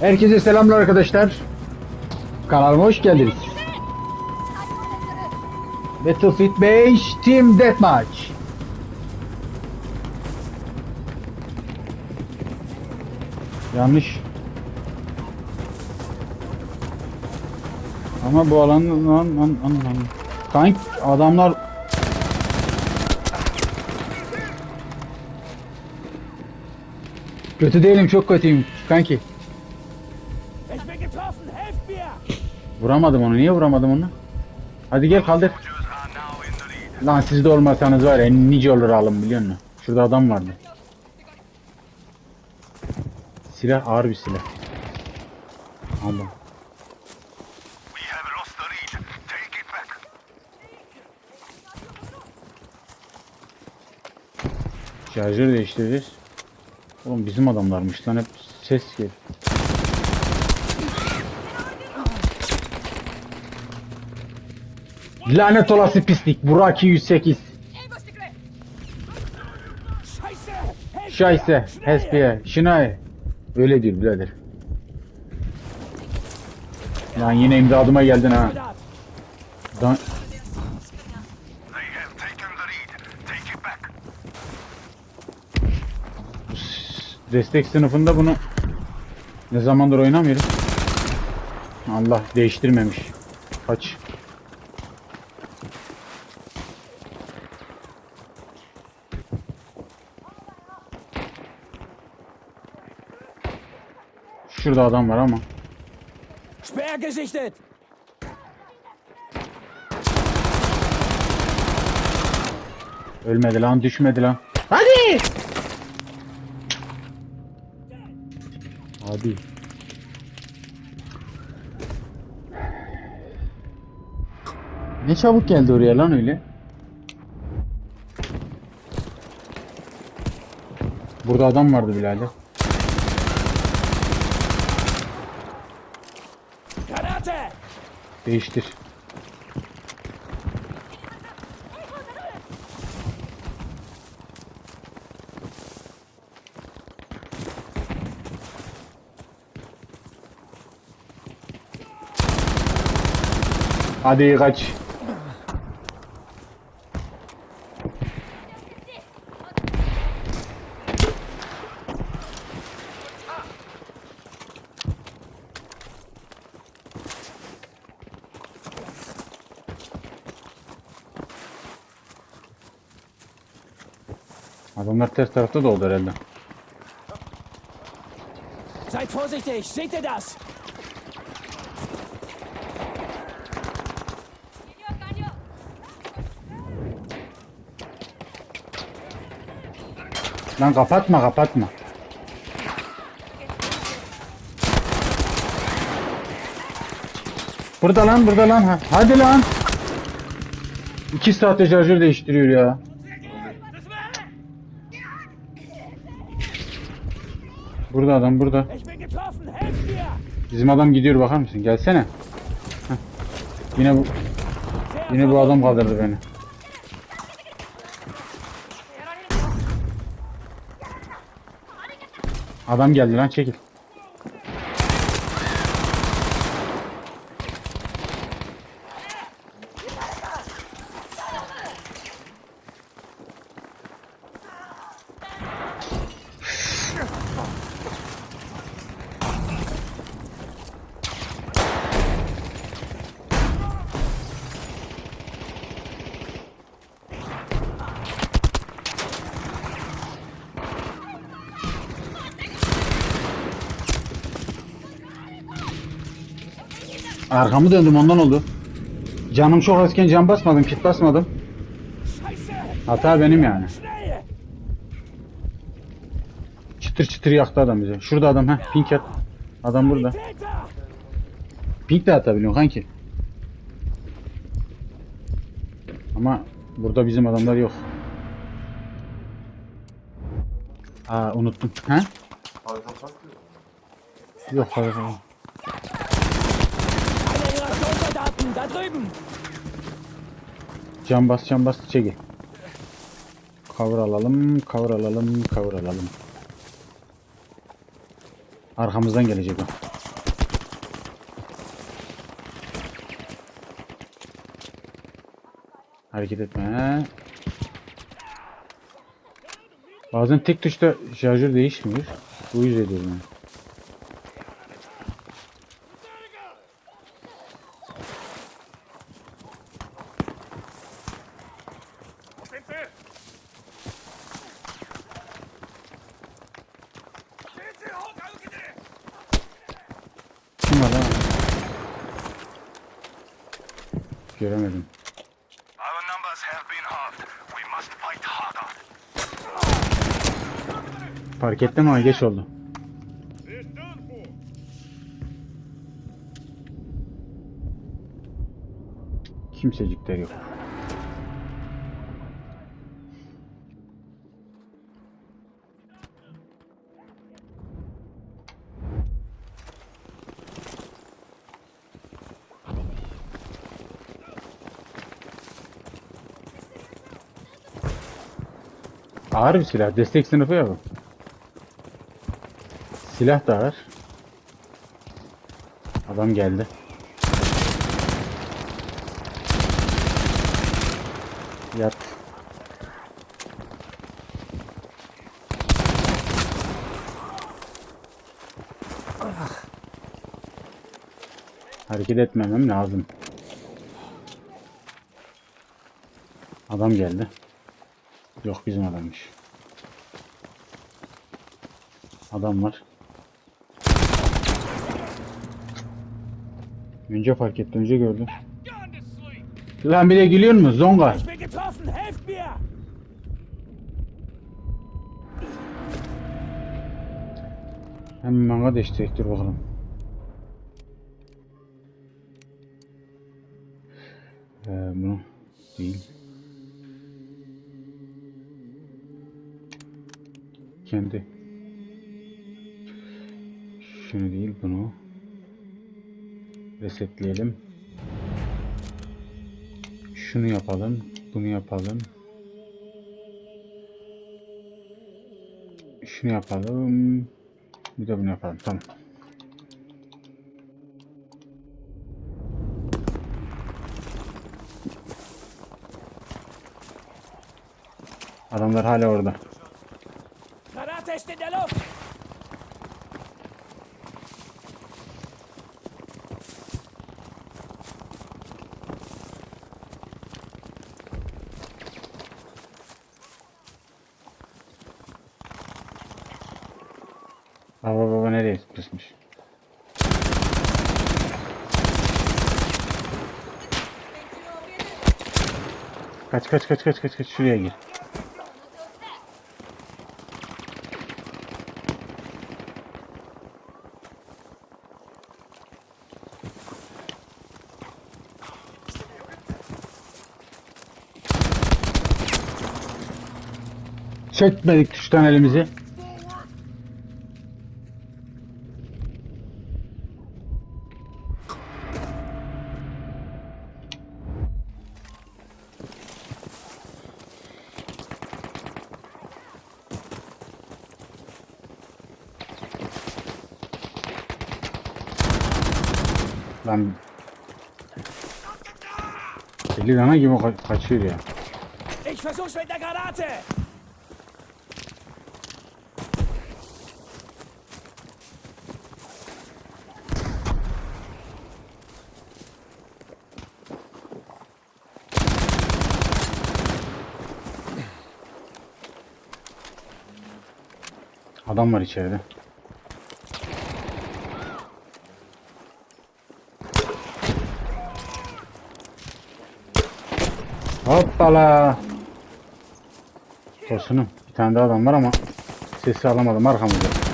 Herkese selamlar arkadaşlar. Kanalıma hoş geldiniz. Battlefield 5 Team Deathmatch. Yanlış. Ama bu alan lan lan lan lan. Kank adamlar Kötü değilim çok kötüyüm kanki. Vuramadım onu. Niye vuramadım onu? Hadi gel kaldır. Lan siz de olmasanız var ya nice olur alım biliyor musun? Şurada adam vardı. Silah ağır bir silah. Back. Şarjör değiştireceğiz. Oğlum bizim adamlarmış lan hep ses gel. Lanet olası pislik. Buraki 108. Scheiße! Helft Şayse. mir! Hespiye. Şinay. Öyle diyor birader. Lan yine imdadıma geldin ha. Dan-. Destek sınıfında bunu ne zamandır oynamıyorum. Allah değiştirmemiş. Kaç. Şurada adam var ama. Speer gesichtet! Ölmedi lan düşmedi lan. Hadi! Hadi. Ne çabuk geldi oraya lan öyle. Burada adam vardı birader. Granate! Değiştir. Hadi kaç. Adamlar ters tarafta da oldu herhalde. Seid vorsichtig! Seht ihr das? Lan kapatma kapatma. Burada lan burada lan. Ha- Hadi lan. İki saatte şarjör değiştiriyor ya. Burada adam burada. Bizim adam gidiyor bakar mısın? Gelsene. Heh. Yine bu yine bu adam kaldırdı beni. Adam geldi lan çekil. Arkamı döndüm ondan oldu. Canım çok azken can basmadım, kit basmadım. Hata benim yani. Çıtır çıtır yaktı adam bize. Şurada adam ha, pink yat. Adam burada. Pink de atabiliyor kanki. Ama burada bizim adamlar yok. Aa unuttum. Ha? Yok hayır hayır. da drüben. Can bas can bas çekil. Cover alalım, cover alalım, cover alalım. Arkamızdan gelecek o. Hareket etme. Bazen tek tuşta şarjör değişmiyor. Bu yüzden diyorum yani. Harder. Fark ettim ama geç oldu. Kimsecikler yok. Ağır bir silah. Destek sınıfı ya bu. Silah da ağır. Adam geldi. Yat. Hareket etmemem lazım. Adam geldi. Yok bizim adammış. Adam var. Önce fark ettim, önce gördüm. Lan bir de gülüyor mu? Zonga. Ich bin getroffen! Helft mir! Hem bana destek dur bakalım. Ee, bunu değil. Kendi. Şunu değil bunu. Resetleyelim. Şunu yapalım. Bunu yapalım. Şunu yapalım. Bir de bunu yapalım. Tamam. Adamlar hala orada. Granate ist in der Luft! Baba baba nereye pusmuş? Kaç kaç kaç kaç kaç kaç şuraya gir. Çekmedik tuştan elimizi. Lan Deli dana gibi ka- kaçıyor ya. Ich versuch's mit der Granate! Adam var içeride. Hoppala. Tosunum. Bir tane daha adam var ama sesi alamadım arkamızda.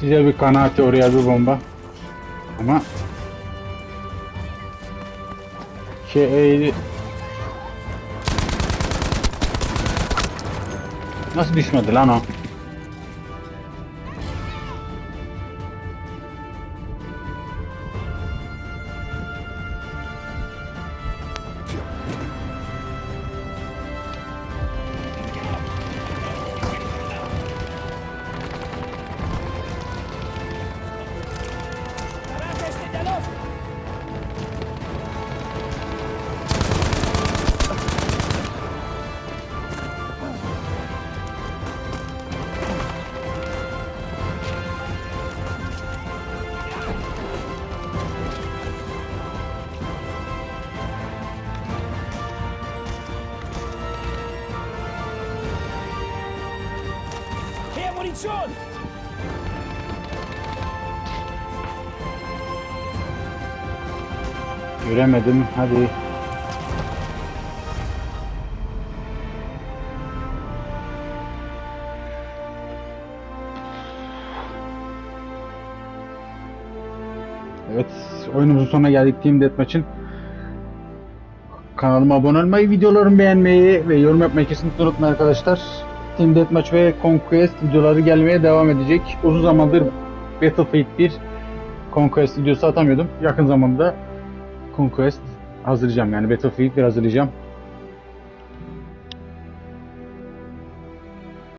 Size bir kanaati oraya bir bomba. Ama şey Nasıl düşmedi lan o? Munition! Göremedim. Hadi. Evet, oyunumuzun sonuna geldik Team Deathmatch'in. Kanalıma abone olmayı, videolarımı beğenmeyi ve yorum yapmayı kesinlikle unutmayın arkadaşlar. Team Deathmatch ve Conquest videoları gelmeye devam edecek. Uzun zamandır Battlefield 1 Conquest videosu atamıyordum. Yakın zamanda Conquest hazırlayacağım yani Battlefield 1 hazırlayacağım.